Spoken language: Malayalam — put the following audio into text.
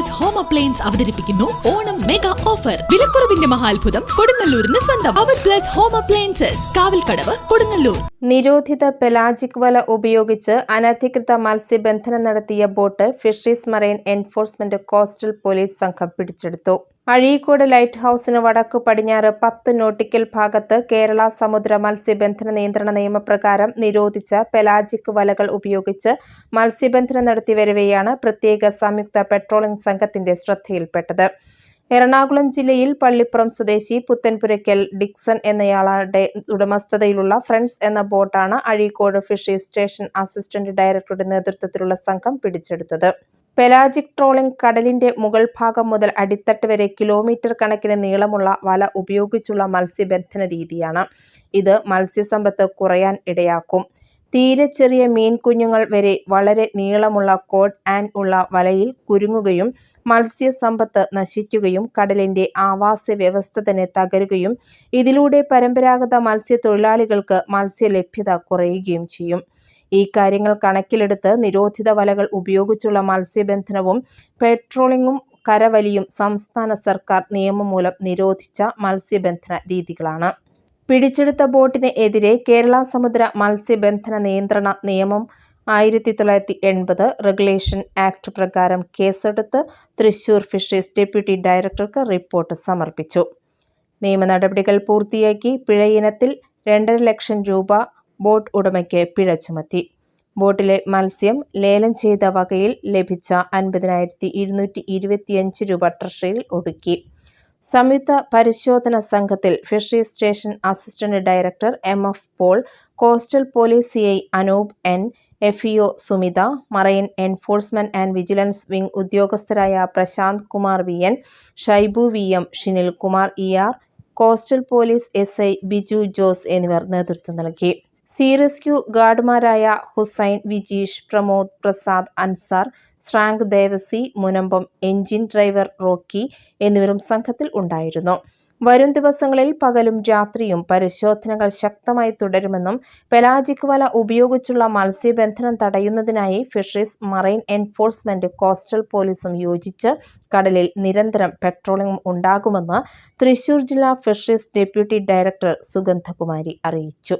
പ്ലസ് ഹോം അപ്ലയൻസ് അവതരിപ്പിക്കുന്നു. ഓണം മെഗാ ഓഫർ വിലക്കുറവിന്റെ മഹാത്ഭുതം കൊടുങ്ങല്ലൂരിന് സ്വന്തം. അവർ plus home appliances Kavalkadavu Kodungallur. നിരോധിത പെലാജിക് വല ഉപയോഗിച്ച് അനധികൃത മത്സ്യബന്ധനം നടത്തിയ boat fisheries marine enforcement coastal police സംഘം പിടിച്ചെടുത്തു. അഴീക്കോട് ലൈറ്റ് ഹൌസിന് വടക്കു പടിഞ്ഞാറ് പത്ത് നോട്ടിക്കൽ ഭാഗത്ത് കേരള സമുദ്ര മത്സ്യബന്ധന നിയന്ത്രണ നിയമപ്രകാരം നിരോധിച്ച പെലാജിക് വലകൾ ഉപയോഗിച്ച് മത്സ്യബന്ധനം നടത്തി വരവെയാണ് പ്രത്യേക സംയുക്ത പെട്രോളിംഗ് സംഘത്തിന്റെ ശ്രദ്ധയിൽപ്പെട്ടത്. എറണാകുളം ജില്ലയിൽ പള്ളിപ്പുറം സ്വദേശി പുത്തൻപുരയ്ക്കൽ ഡിക്സൺ എന്നയാളുടെ ഉടമസ്ഥതയിലുള്ള ഫ്രണ്ട്സ് എന്ന ബോട്ടാണ് അഴീക്കോട് ഫിഷറീസ് സ്റ്റേഷൻ അസിസ്റ്റന്റ് ഡയറക്ടറുടെ നേതൃത്വത്തിലുള്ള സംഘം പിടിച്ചെടുത്തത്. പെലാജിക് ട്രോളിംഗ് കടലിന്റെ മുകൾ ഭാഗം മുതൽ അടിത്തട്ട് വരെ കിലോമീറ്റർ കണക്കിന് നീളമുള്ള വല ഉപയോഗിച്ചുള്ള മത്സ്യബന്ധന രീതിയാണ്. ഇത് മത്സ്യസമ്പത്ത് കുറയാൻ ഇടയാക്കും. തീരെ ചെറിയ മീൻ കുഞ്ഞുങ്ങൾ വരെ വളരെ നീളമുള്ള കോഡ് ആൻഡ് ഉള്ള വലയിൽ കുരുങ്ങുകയും മത്സ്യസമ്പത്ത് നശിക്കുകയും കടലിന്റെ ആവാസ വ്യവസ്ഥ തന്നെ തകരുകയും ഇതിലൂടെ പരമ്പരാഗത മത്സ്യത്തൊഴിലാളികൾക്ക് മത്സ്യലഭ്യത കുറയുകയും ചെയ്യും. ഈ കാര്യങ്ങൾ കണക്കിലെടുത്ത് നിരോധിത വലകൾ ഉപയോഗിച്ചുള്ള മത്സ്യബന്ധനവും പെട്രോളിങ്ങും കരവലിയും സംസ്ഥാന സർക്കാർ നിയമം മൂലം നിരോധിച്ച മത്സ്യബന്ധന രീതികളാണ്. പിടിച്ചെടുത്ത ബോട്ടിന് എതിരെ കേരള സമുദ്ര മത്സ്യബന്ധന നിയന്ത്രണ നിയമം ആയിരത്തി തൊള്ളായിരത്തി എൺപത് റെഗുലേഷൻ ആക്ട് പ്രകാരം കേസെടുത്ത് തൃശൂർ ഫിഷറീസ് ഡെപ്യൂട്ടി ഡയറക്ടർക്ക് റിപ്പോർട്ട് സമർപ്പിച്ചു. നിയമ നടപടികൾ പൂർത്തിയാക്കി പിഴയിനത്തിൽ രണ്ടര ലക്ഷം രൂപ ബോട്ട് ഉടമയ്ക്ക് പിഴ ചുമത്തി. ബോട്ടിലെ മത്സ്യം ലേലം ചെയ്ത വകയിൽ ലഭിച്ച അൻപതിനായിരത്തി ഇരുന്നൂറ്റി ഇരുപത്തിയഞ്ച് രൂപ ട്രഷറിയിൽ ഒടുക്കി. സംയുക്ത പരിശോധന സംഘത്തിൽ fisheries station assistant director M F Paul coastal police C I Anoop N F E O Sumitha marine enforcement and vigilance wing ഉദ്യോഗസ്ഥരായ Prashanth Kumar V N Shaibu V M Shinil Kumar E R coastal police S I Biju Jose എന്നിവർ നേതൃത്വം നൽകി. സി റെസ്ക്യൂ ഗാർഡുമാരായ ഹുസൈൻ വിജീഷ് പ്രമോദ് പ്രസാദ് അൻസാർ ശ്രാങ്ക് Devasi Munambam engine driver Rocky എന്നിവരും സംഘത്തിൽ ഉണ്ടായിരുന്നു. വരും ദിവസങ്ങളിൽ പകലും രാത്രിയും പരിശോധനകൾ ശക്തമായി തുടരുമെന്നും പെലാജിക് വല ഉപയോഗിച്ചുള്ള മത്സ്യബന്ധനം തടയുന്നതിനായി ഫിഷറീസ് മറൈൻ എൻഫോഴ്സ്മെന്റ് കോസ്റ്റൽ പോലീസും യോജിച്ച് കടലിൽ നിരന്തരം പെട്രോളിംഗ് ഉണ്ടാകുമെന്ന് തൃശൂർ ജില്ലാ ഫിഷറീസ് ഡെപ്യൂട്ടി ഡയറക്ടർ സുഗന്ധകുമാരി അറിയിച്ചു.